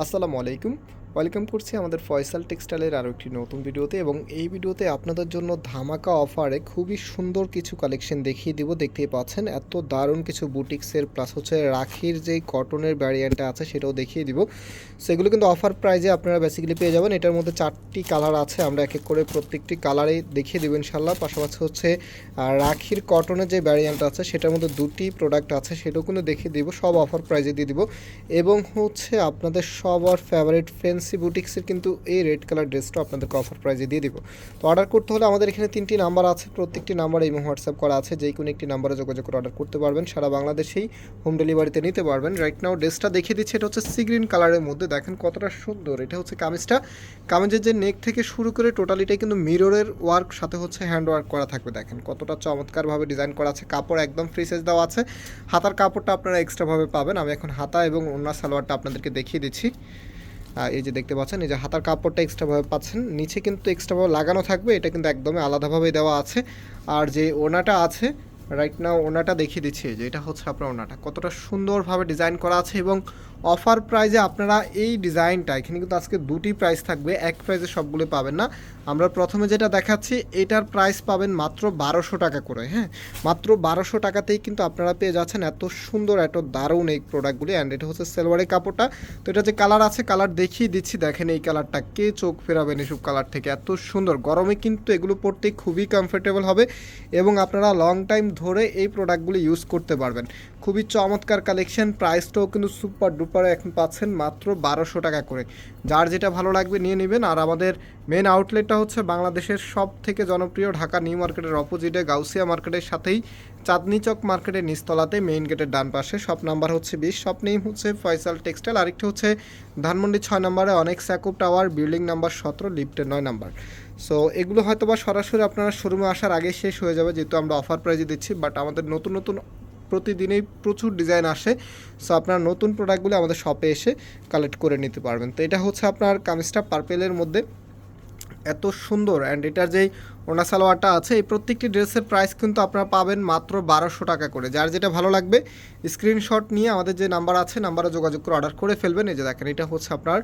আসসালামু আলাইকুম। ওয়েলকাম করছি আমাদের ফয়সাল টেক্সটাইলের আরও একটি নতুন ভিডিওতে এবং এই ভিডিওতে আপনাদের জন্য ধামাকা অফারে খুবই সুন্দর কিছু কালেকশন দেখিয়ে দিব। দেখতেই পাচ্ছেন, এত দারুণ কিছু বুটিক্সের প্লাস হচ্ছে রাখির যেই কটনের ভ্যারিয়েন্টটা আছে সেটাও দেখিয়ে দিব। সেগুলো কিন্তু অফার প্রাইজে আপনারা বেসিক্যালি পেয়ে যাবেন। এটার মধ্যে চারটি কালার আছে, আমরা এক এক করে প্রত্যেকটি কালারেই দেখিয়ে দেবো ইনশাল্লাহ পাশাপাশি হচ্ছে রাখির কটনের যে ভ্যারিয়েন্ট আছে সেটার মধ্যে দুটি প্রোডাক্ট আছে, সেটাও কিন্তু দেখিয়ে দিব, সব অফার প্রাইজে দিয়ে দিব। এবং হচ্ছে আপনাদের সবার ফেভারিট ফ্যান্সি বুটিক্সের কিন্তু এই রেড কালার ড্রেসটা আপনাদেরকে অফার প্রাইজে দিয়ে দিব। তো অর্ডার করতে হলে আমাদের এখানে তিনটি নাম্বার আছে, প্রত্যেকটি নাম্বারে এবং হোয়াটসঅ্যাপ করা আছে যেই কোনো একটি নাম্বারে যোগাযোগ করে অর্ডার করতে পারবেন। সারা বাংলাদেশেই হোম ডেলিভারিতে নিতে পারবেন। রাইট নাও ড্রেসটা দেখিয়ে দিচ্ছি, এটা হচ্ছে সি গ্রিন কালারের মধ্যে। দেখেন কতটা সুন্দর, এটা হচ্ছে কামিজটা। কামিজের যে নেক থেকে শুরু করে টোটালিটাই কিন্তু মিররের ওয়ার্ক সাথে হচ্ছে হ্যান্ড ওয়ার্ক করা থাকবে। দেখেন কতটা চমৎকারভাবে ডিজাইন করা আছে। কাপড় একদম ফ্রি সাইজ দেওয়া আছে। হাতার কাপড়টা আপনারা এক্সট্রাভাবে পাবেন। আমি এখন হাতা এবং অন্য সালোয়ারটা আপনাদেরকে দেখিয়ে দিচ্ছি। এই যে দেখতে পাচ্ছেন, এই যে হাতার কাপড়টা এক্সট্রাভাবে পাচ্ছেন। নিচে কিন্তু এক্সট্রাভাবে লাগানো থাকবে, এটা কিন্তু একদমই আলাদাভাবে দেওয়া আছে। আর যে ওনাটা আছে রাইট নাও ওনাটা দেখিয়ে দিচ্ছি যে এটা হচ্ছে আপনার ওনাটা কতটা সুন্দরভাবে ডিজাইন করা আছে এবং অফার প্রাইজে আপনারা এই ডিজাইনটা, এখানে কিন্তু আজকে দুটি প্রাইস থাকবে, এক প্রাইজে সবগুলো পাবেন না। আমরা প্রথমে যেটা দেখাচ্ছি, এটার প্রাইস পাবেন মাত্র বারোশো টাকা করে হ্যাঁ? মাত্র বারোশো টাকাতেই কিন্তু আপনারা পেয়ে যাচ্ছেন এত সুন্দর, এত দারুণ এই প্রোডাক্টগুলি অ্যান্ড এটা হচ্ছে সেলওয়ারের কাপড়টা। তো এটা যে কালার আছে কালার দেখিয়ে দিচ্ছি, দেখেন এই কালারটা কে চোখ ফেরাবেন এসব কালার থেকে, এত সুন্দর। গরমে কিন্তু এগুলো পরতে খুবই কমফোর্টেবল হবে, এবং আপনারা লং টাইম ধরে এই প্রোডাক্টগুলি ইউজ করতে পারবেন। খুবই চমৎকার কালেকশন প্রাইসটাও কিন্তু সুপার ডুপার এখন পাচ্ছেন মাত্র বারোশো টাকা করে। যার যেটা ভালো লাগবে নিয়ে নেবেন। আর আমাদের মেন আউটলেটটা হচ্ছে বাংলাদেশের সব থেকে জনপ্রিয় ঢাকা নিউ মার্কেটের অপোজিটে গাউসিয়া মার্কেটের সাথেই চাঁদনি চক মার্কেটের নিচতলাতে মেইন গেটের ডান পাশে। শপ নাম্বার হচ্ছে বিশ শপ নেম হচ্ছে ফয়সাল টেক্সটাইল আরেকটি হচ্ছে ধানমন্ডি ছয় নম্বরে অনেক স্যাকুপ টাওয়ার বিল্ডিং নাম্বার সতেরো লিফটের নয় নাম্বার সো এগুলো হয়তো বা সরাসরি আপনারা শোরুমে আসার আগে শেষ হয়ে যাবে, যেহেতু আমরা অফার প্রাইজে দিচ্ছি। বাট আমাদের নতুন নতুন প্রতিদিনই প্রচুর ডিজাইন আসে। সো আপনার নতুন প্রোডাক্টগুলো আমাদের শপে এসে কালেক্ট করে নিতে পারবেন। তো এটা হচ্ছে আপনার কামিজটা পার্পেলের মধ্যে। এত সুন্দর অ্যান্ড এটার যেই ওনা সালোয়ারটা আছে, এই প্রত্যেকটি ড্রেসের প্রাইস কিন্তু আপনারা পাবেন মাত্র বারোশো টাকা করে। যার যেটা ভালো লাগবে স্ক্রিনশট নিয়ে আমাদের যে নাম্বার আছে নাম্বারে যোগাযোগ করে অর্ডার করে ফেলবেন। এই যে দেখেন, এটা হচ্ছে আপনার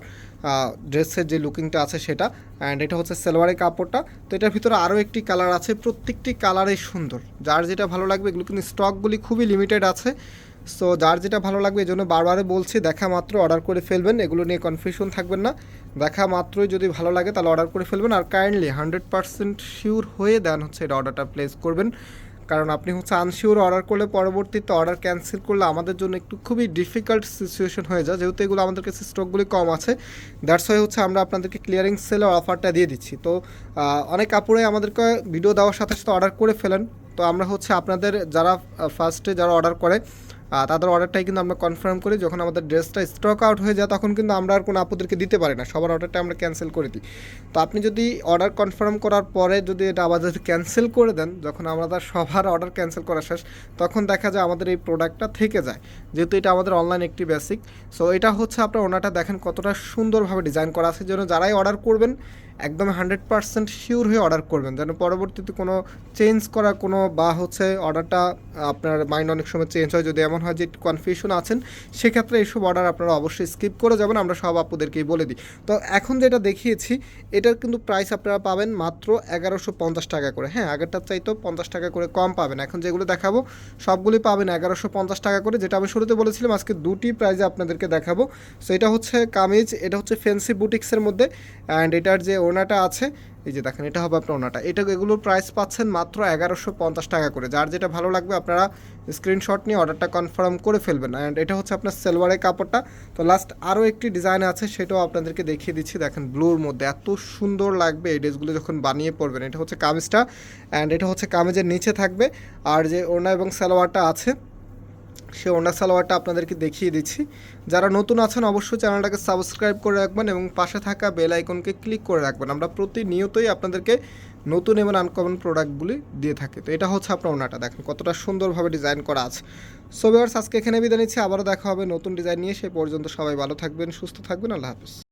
ড্রেসের যে লুকিংটা আছে সেটা অ্যান্ড এটা হচ্ছে সেলোয়ারের কাপড়টা। তো এটার ভিতরে আরও একটি কালার আছে, প্রত্যেকটি কালারেই সুন্দর। যার যেটা ভালো লাগবে, এগুলো কিন্তু স্টকগুলি খুবই লিমিটেড আছে। সো যার যেটা ভালো লাগবে এই জন্য বারবারে বলছি, দেখা মাত্র অর্ডার করে ফেলবেন, এগুলো নিয়ে কনফিউশন থাকবেন না। দেখা মাত্রই যদি ভালো লাগে তাহলে অর্ডার করে ফেলবেন আর কাইন্ডলি হান্ড্রেড পার্সেন্ট শিওর হয়ে দেন হচ্ছে এটা অর্ডারটা প্লেস করবেন। কারণ আপনি হচ্ছে আনশিওর অর্ডার করলে পরবর্তীতে অর্ডার ক্যান্সেল করলে আমাদের জন্য একটু খুবই ডিফিকাল্ট সিচুয়েশন হয়ে যায়। যেহেতু এগুলো আমাদের কাছে স্টকগুলি কম আছে দ্যাটস ওয়াই হচ্ছে আমরা আপনাদেরকে ক্লিয়ারিং সেলের অফারটা দিয়ে দিচ্ছি। তো অনেক কাপড়ে আমাদেরকে ভিডিও দেওয়ার সাথে সাথে অর্ডার করে ফেলেন। তো আমরা হচ্ছে আপনাদের যারা ফার্স্টে যারা অর্ডার করে তাদের অর্ডারটাই কিন্তু আমরা কনফার্ম করি। যখন আমাদের ড্রেসটা স্টক আউট হয়ে যায়, তখন কিন্তু আমরা আর কোনো আপুদেরকে দিতে পারি না। সবার অর্ডারটা আমরা ক্যান্সেল করে দিই। তো আপনি যদি অর্ডার কনফার্ম করার পরে যদি এটা আবার যদি ক্যান্সেল করে দেন, যখন আমাদের সবার অর্ডার ক্যান্সেল করা শেষ, তখন দেখা যায় আমাদের এই প্রোডাক্টটা থেকে যায়। যেহেতু এটা আমাদের অনলাইন একটি বেসিক সো এটা হচ্ছে আপনার ওনাটা দেখেন কতটা সুন্দরভাবে ডিজাইন করা আছে। যেন যারাই অর্ডার করবেন একদম হান্ড্রেড পার্সেন্ট শিওর হয়ে অর্ডার করবেন। যেন পরবর্তীতে কোনো চেঞ্জ করা, কোনো বা হচ্ছে অর্ডারটা আপনার মাইন্ড অনেক সময় চেঞ্জ হয়। যদি এমন হয় যে কনফিউশন আছেন, সেক্ষেত্রে এইসব অর্ডার আপনারা অবশ্যই স্কিপ করে যাবেন। আমরা সব আপুদেরকেই বলে দিই। তো এখন যেটা দেখিয়েছি, এটার কিন্তু প্রাইস আপনারা পাবেন মাত্র এগারোশো পঞ্চাশ টাকা করে। হ্যাঁ আগেরটার চাইতেও পঞ্চাশ টাকা করে কম পাবেন। এখন যেগুলো দেখাবো সবগুলি পাবেন এগারোশো পঞ্চাশ টাকা করে। যেটা আমি শুরুতে বলেছিলাম, আজকে দুটি প্রাইজে আপনাদেরকে দেখাবো। সো এটা হচ্ছে কামিজ, এটা হচ্ছে ফেন্সি বুটিক্সের মধ্যে। অ্যান্ড এটার যে ওনাটা আছে। এই যে দেখেন, এটা হবে আপনার ওনাটা। এটা এগুলোর প্রাইস পাচ্ছেন মাত্র এগারোশো পঞ্চাশ টাকা করে। যার যেটা ভালো লাগবে আপনারা স্ক্রিনশট নিয়ে অর্ডারটা কনফার্ম করে ফেলবেন। অ্যান্ড এটা হচ্ছে আপনার সেলওয়ারের কাপড়টা। তো লাস্ট আরও একটি ডিজাইন আছে, সেটাও আপনাদেরকে দেখিয়ে দিচ্ছি। দেখেন ব্লুর মধ্যে এত সুন্দর লাগবে এই ড্রেসগুলো যখন বানিয়ে পড়বেন এটা হচ্ছে কামিজটা। অ্যান্ড এটা হচ্ছে কামিজের নিচে থাকবে। আর যে ওনা এবং সালোয়ারটা আছে সে ওনা সালোয়ারটা আপনাদেরকে দেখিয়ে দিচ্ছি। যারা নতুন আছেন, অবশ্যই চ্যানেলটাকে সাবস্ক্রাইব করে রাখবেন এবং পাশে থাকা বেল আইকনকে ক্লিক করে রাখবেন। আমরা প্রতিনিয়তই আপনাদেরকে নতুন এবং আনকমন প্রোডাক্টগুলি দিয়ে থাকি। তো এটা হচ্ছে আপনার ওনাটা। দেখেন কতটা সুন্দরভাবে ডিজাইন করা আছে। সো ভিউয়ার্স আজকে এখানে বিদায় নিচ্ছি। আবারও দেখা হবে নতুন ডিজাইন নিয়ে। সে পর্যন্ত সবাই ভালো থাকবেন, সুস্থ থাকবেন। আল্লাহ হাফিজ।